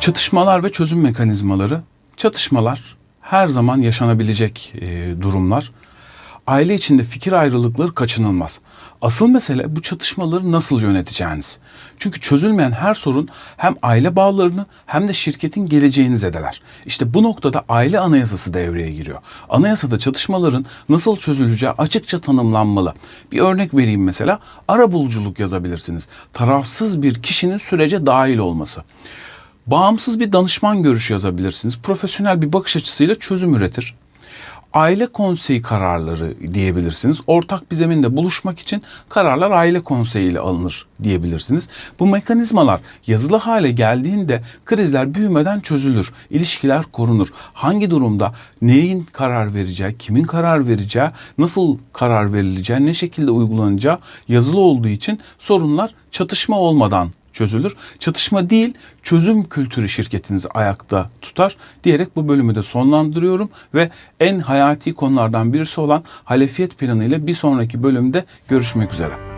Çatışmalar ve çözüm mekanizmaları. Çatışmalar her zaman yaşanabilecek e, durumlar. Aile içinde fikir ayrılıkları kaçınılmaz. Asıl mesele bu çatışmaları nasıl yöneteceğiniz. Çünkü çözülmeyen her sorun hem aile bağlarını hem de şirketin geleceğini zedeler. İşte bu noktada aile anayasası devreye giriyor. Anayasada çatışmaların nasıl çözüleceği açıkça tanımlanmalı. Bir örnek vereyim mesela. Arabuluculuk yazabilirsiniz. Tarafsız bir kişinin sürece dahil olması. Bağımsız bir danışman görüşü yazabilirsiniz. Profesyonel bir bakış açısıyla çözüm üretir. Aile konseyi kararları diyebilirsiniz. Ortak bir zeminde buluşmak için kararlar aile konseyi ile alınır diyebilirsiniz. Bu mekanizmalar yazılı hale geldiğinde krizler büyümeden çözülür. İlişkiler korunur. Hangi durumda neyin karar vereceği, kimin karar vereceği, nasıl karar verileceği, ne şekilde uygulanacağı yazılı olduğu için sorunlar çatışma olmadan çözülür. Çatışma değil, çözüm kültürü şirketinizi ayakta tutar diyerek bu bölümü de sonlandırıyorum ve en hayati konulardan birisi olan halefiyet planı ile bir sonraki bölümde görüşmek üzere.